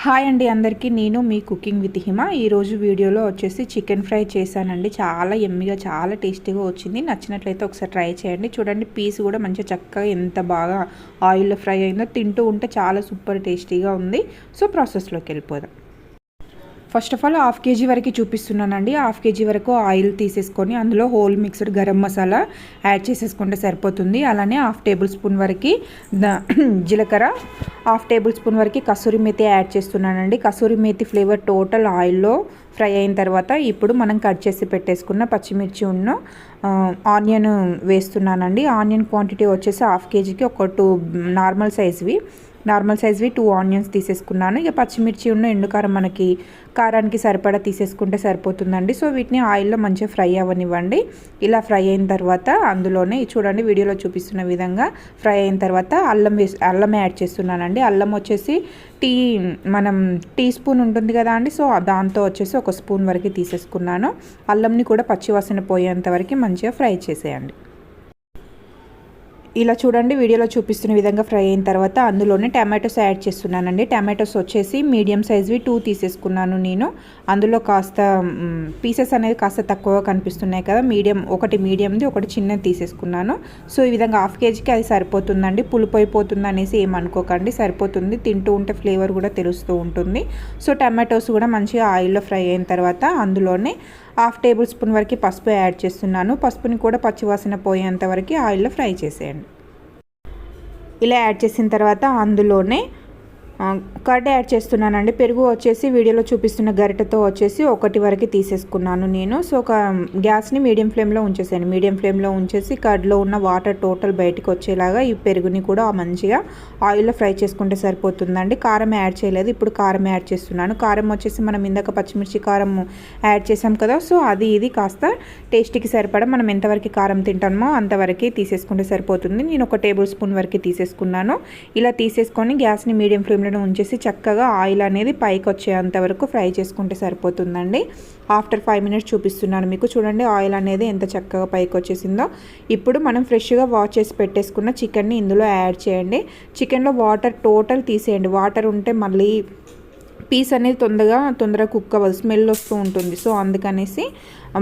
Hi అండి అందరికీ. నేను మీ కుకింగ్ విత్ హిమ. ఈరోజు వీడియోలో వచ్చేసి చికెన్ ఫ్రై చేశానండి. చాలా ఎమ్మిగా చాలా టేస్టీగా వచ్చింది. నచ్చినట్లయితే ఒకసారి ట్రై చేయండి. చూడండి పీస్ కూడా మంచిగా చక్కగా ఎంత బాగా ఆయిల్లో ఫ్రై అయిందో. తింటూ ఉంటే చాలా సూపర్ టేస్టీగా ఉంది. సో ప్రాసెస్లోకి వెళ్ళిపోదాం. First of all half KG వరకు చూపిస్తున్నానండి. హాఫ్ కేజీ వరకు ఆయిల్ తీసేసుకొని అందులో whole mixed garam masala add చేసేసుకుంటే సరిపోతుంది. అలానే హాఫ్ టేబుల్ స్పూన్ వరకు జీలకర్ర హాఫ్ టేబుల్ స్పూన్ వరకు కసూరి మేతి యాడ్ చేస్తున్నానండి. కసూరి మేతి ఫ్లేవర్ టోటల్ ఆయిల్లో ఫ్రై అయిన తర్వాత ఇప్పుడు మనం కట్ చేసి పెట్టేసుకున్న పచ్చిమిర్చి ఉన్న ఆనియన్ వేస్తున్నానండి. ఆనియన్ క్వాంటిటీ వచ్చేసి హాఫ్ కేజీకి ఒక టూ నార్మల్ సైజ్వి. నార్మల్ సైజ్వి టూ ఆనియన్స్ తీసేసుకున్నాను. ఇక పచ్చిమిర్చి ఉన్న ఎండుకారం మనకి కారానికి సరిపడా తీసేసుకుంటే సరిపోతుందండి. సో వీటిని ఆయిల్లో మంచిగా ఫ్రై అవ్వనివ్వండి. ఇలా ఫ్రై అయిన తర్వాత అందులోనే చూడండి వీడియోలో చూపిస్తున్న విధంగా ఫ్రై అయిన తర్వాత అల్లం వేసి అల్లం యాడ్ చేస్తున్నానండి. అల్లం వచ్చేసి టీ మనం టీ స్పూన్ ఉంటుంది కదా అండి సో దాంతో వచ్చేసి ఒక స్పూన్ వరకు తీసేసుకున్నాను. అల్లంని కూడా పచ్చివాసన పోయేంత వరకు మంచిగా ఫ్రై చేసేయండి. ఇలా చూడండి వీడియోలో చూపిస్తున్న విధంగా ఫ్రై అయిన తర్వాత అందులోనే టమాటోస్ యాడ్ చేస్తున్నానండి. టమాటోస్ వచ్చేసి మీడియం సైజ్వి టూ తీసేసుకున్నాను నేను. అందులో కాస్త పీసెస్ అనేది కాస్త తక్కువగా కనిపిస్తున్నాయి కదా మీడియం ఒకటి మీడియంది ఒకటి చిన్నది తీసేసుకున్నాను. సో ఈ విధంగా హాఫ్ కేజీకి అది సరిపోతుందండి. పులుపు అయిపోతుంది అనేసి ఏమనుకోకండి సరిపోతుంది. తింటూ ఉంటే ఫ్లేవర్ కూడా తెలుస్తూ ఉంటుంది. సో టమాటోస్ కూడా మంచిగా ఆయిల్లో ఫ్రై అయిన తర్వాత అందులోనే హాఫ్ టేబుల్ స్పూన్ వరకు పసుపు యాడ్ చేస్తున్నాను. పసుపుని కూడా పచ్చివాసన పోయేంత వరకు ఆయిల్లో ఫ్రై చేసేయండి. ఇలా యాడ్ చేసిన తర్వాత అందులోనే కర్డ్ యాడ్ చేస్తున్నానండి. పెరుగు వచ్చేసి వీడియోలో చూపిస్తున్న గరిటతో వచ్చేసి ఒకటి వరకు తీసేసుకున్నాను నేను. సో ఒక గ్యాస్ని మీడియం ఫ్లేమ్లో ఉంచేసాను మీడియం ఫ్లేమ్లో ఉంచేసి కర్డ్లో ఉన్న వాటర్ టోటల్ బయటకు వచ్చేలాగా ఈ పెరుగుని కూడా మంచిగా ఆయిల్లో ఫ్రై చేసుకుంటే సరిపోతుందండి. కారం యాడ్ చేయలేదు. ఇప్పుడు కారం యాడ్ చేస్తున్నాను. కారం వచ్చేసి మనం ఇందాక పచ్చిమిర్చి కారం యాడ్ చేసాం కదా సో అది ఇది కాస్త టేస్ట్కి సరిపడా మనం ఎంతవరకు కారం తింటామో అంతవరకు తీసేసుకుంటే సరిపోతుంది. నేను ఒక టేబుల్ స్పూన్ వరకు తీసేసుకున్నాను. ఇలా తీసేసుకొని గ్యాస్ని మీడియం ఫ్లేమ్లో పక్కన ఉంచేసి చక్కగా ఆయిల్ అనేది పైకి వచ్చేంత వరకు ఫ్రై చేసుకుంటే సరిపోతుందండి. ఆఫ్టర్ ఫైవ్ మినిట్స్ చూపిస్తున్నాను మీకు. చూడండి ఆయిల్ అనేది ఎంత చక్కగా పైకి వచ్చేసిందో. ఇప్పుడు మనం ఫ్రెష్గా వాష్ చేసి పెట్టేసుకున్న చికెన్ని ఇందులో యాడ్ చేయండి. చికెన్లో వాటర్ టోటల్ తీసేయండి. వాటర్ ఉంటే మళ్ళీ పీస్ అనేది తొందరగా తొందరగా కుక్ అవ్వదు స్మెల్ వస్తూ ఉంటుంది. సో అందుకనేసి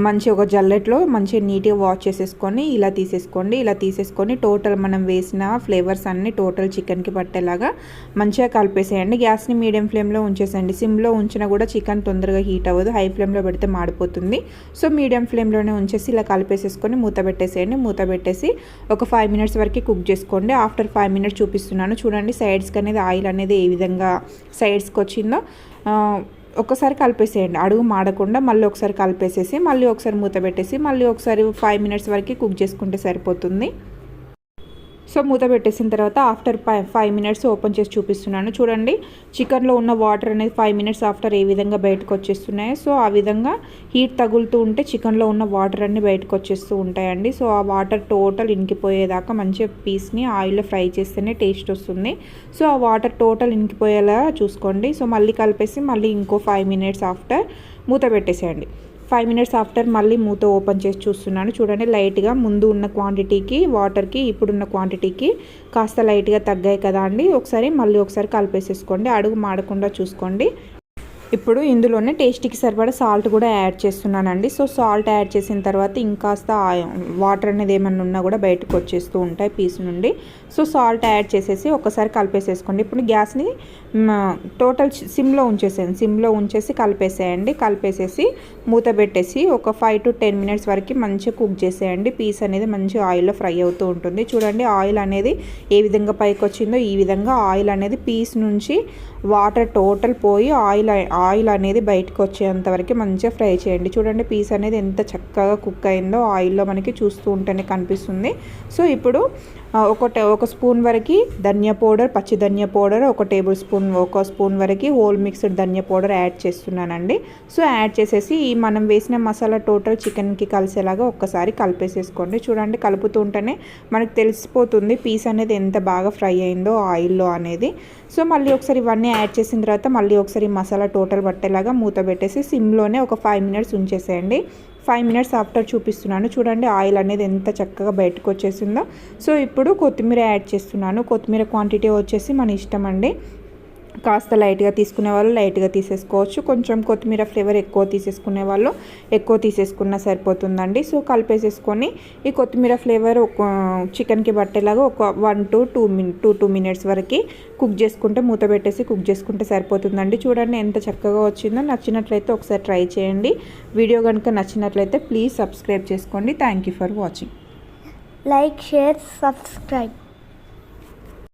మంచి ఒక జల్లెట్లో మంచిగా నీట్గా వాష్ చేసేసుకొని ఇలా తీసేసుకోండి ఇలా తీసేసుకొని టోటల్ మనం వేసిన ఫ్లేవర్స్ అన్నీ టోటల్ చికెన్కి పట్టేలాగా మంచిగా కలిపేసేయండి. గ్యాస్ని మీడియం ఫ్లేమ్లో ఉంచేసేయండి. సిమ్లో ఉంచినా కూడా చికెన్ తొందరగా హీట్ అవ్వదు. హై ఫ్లేమ్లో పెడితే మాడిపోతుంది. సో మీడియం ఫ్లేమ్లోనే ఉంచేసి ఇలా కలిపేసేసుకొని మూత పెట్టేసేయండి. మూత పెట్టేసి ఒక ఫైవ్ మినిట్స్ వరకు కుక్ చేసుకోండి. ఆఫ్టర్ ఫైవ్ మినిట్స్ చూపిస్తున్నాను. చూడండి సైడ్స్కి అనేది ఆయిల్ అనేది ఏ విధంగా సైడ్స్కి వచ్చిందో. ఒక్కసారి కలిపేసేయండి. అడుగు మాడకుండా మళ్ళీ ఒకసారి కలిపేసేసి మళ్ళీ ఒకసారి మూత పెట్టేసి మళ్ళీ ఒకసారి ఫైవ్ మినిట్స్ వరకు కుక్ చేసుకుంటే సరిపోతుంది. సో మూత పెట్టేసిన తర్వాత ఆఫ్టర్ ఫైవ్ మినిట్స్ ఓపెన్ చేసి చూపిస్తున్నాను. చూడండి చికెన్లో ఉన్న వాటర్ అనేది ఫైవ్ మినిట్స్ ఆఫ్టర్ ఏ విధంగా బయటకు వచ్చేస్తున్నాయి సో ఆ విధంగా హీట్ తగులుతూ ఉంటే చికెన్లో ఉన్న వాటర్ అన్నీ బయటకు వచ్చేస్తూ ఉంటాయండి. సో ఆ వాటర్ టోటల్ ఇంకిపోయేదాకా మంచిగా పీస్ని ఆయిల్లో ఫ్రై చేస్తేనే టేస్ట్ వస్తుంది. సో ఆ వాటర్ టోటల్ ఇంకిపోయేలా చూసుకోండి. సో మళ్ళీ కలిపేసి మళ్ళీ ఇంకో ఫైవ్ మినిట్స్ ఆఫ్టర్ మూత పెట్టేసేయండి. ఫైవ్ మినిట్స్ ఆఫ్టర్ మళ్ళీ మూత ఓపెన్ చేసి చూస్తున్నాను. చూడండి లైట్గా ముందు ఉన్న క్వాంటిటీకి వాటర్కి ఇప్పుడున్న క్వాంటిటీకి కాస్త లైట్గా తగ్గాయి కదా అండి. ఒకసారి మళ్ళీ ఒకసారి కలిపేసేసుకోండి. అడుగు మాడకుండా చూసుకోండి. ఇప్పుడు ఇందులోనే టేస్ట్కి సరిపడా సాల్ట్ కూడా యాడ్ చేస్తున్నానండి. సో సాల్ట్ యాడ్ చేసిన తర్వాత ఇంకాస్త వాటర్ అనేది ఏమన్నా ఉన్నా కూడా బయటకు వచ్చేస్తూ ఉంటాయి పీస్ నుండి. సో సాల్ట్ యాడ్ చేసేసి ఒకసారి కలిపేసేసుకోండి. ఇప్పుడు గ్యాస్ని టోటల్ సిమ్లో ఉంచేసేయండి. సిమ్లో ఉంచేసి కలిపేసేయండి. కలిపేసేసి మూత పెట్టేసి ఒక ఫైవ్ టు టెన్ మినిట్స్ వరకు మంచిగా కుక్ చేసేయండి. పీస్ అనేది మంచి ఆయిల్లో ఫ్రై అవుతూ ఉంటుంది. చూడండి ఆయిల్ అనేది ఏ విధంగా పైకి వచ్చిందో ఈ విధంగా ఆయిల్ అనేది పీస్ నుంచి వాటర్ టోటల్ పోయి ఆయిల్ ఆయిల్ అనేది బయటకు వచ్చేంత వరకు మంచిగా ఫ్రై చేయండి. చూడండి పీస్ అనేది ఎంత చక్కగా కుక్ అయిందో ఆయిల్లో మనకి చూస్తూ ఉంటేనే కనిపిస్తుంది. సో ఇప్పుడు ఒక ఒక స్పూన్ వరకు ధనియా పౌడర్ పచ్చి ధనియా పౌడర్ ఒక టేబుల్ స్పూన్ ఒక స్పూన్ వరకు హోల్ మిక్స్డ్ ధనియా పౌడర్ యాడ్ చేస్తున్నానండి. సో యాడ్ చేసేసి ఈ మనం వేసిన మసాలా టోటల్ చికెన్కి కలిసేలాగా ఒక్కసారి కలిపేసేసుకోండి. చూడండి కలుపుతుంటేనే మనకు తెలిసిపోతుంది పీస్ అనేది ఎంత బాగా ఫ్రై అయిందో ఆయిల్లో అనేది. సో మళ్ళీ ఒకసారి ఇవన్నీ యాడ్ చేసిన తర్వాత మళ్ళీ ఒకసారి మసాలా టోటల్ పట్టేలాగా మూత పెట్టేసి సిమ్లోనే ఒక ఫైవ్ మినిట్స్ ఉంచేసేయండి. ఫైవ్ మినిట్స్ ఆఫ్టర్ చూపిస్తున్నాను. చూడండి ఆయిల్ అనేది ఎంత చక్కగా బయటకు వచ్చేసిందో. సో ఇప్పుడు కొత్తిమీర యాడ్ చేస్తున్నాను. కొత్తిమీర క్వాంటిటీ వచ్చేసి మన ఇష్టం అండి. కాస్త లైట్గా తీసుకునే వాళ్ళు లైట్గా తీసేసుకోవచ్చు. కొంచెం కొత్తిమీర ఫ్లేవర్ ఎక్కువ తీసేసుకునే వాళ్ళు ఎక్కువ తీసేసుకున్నా సరిపోతుందండి. సో కలిపేసేసుకొని ఈ కొత్తిమీర ఫ్లేవర్ ఒక చికెన్కి పట్టేలాగా ఒక one two two min two two minutes వరకు కుక్ చేసుకుంటే మూత పెట్టేసి కుక్ చేసుకుంటే సరిపోతుందండి. చూడండి ఎంత చక్కగా వచ్చిందో. నచ్చినట్లయితే ఒకసారి ట్రై చేయండి. వీడియో కనుక నచ్చినట్లయితే ప్లీజ్ సబ్స్క్రైబ్ చేసుకోండి. Thank you for watching. Like share subscribe.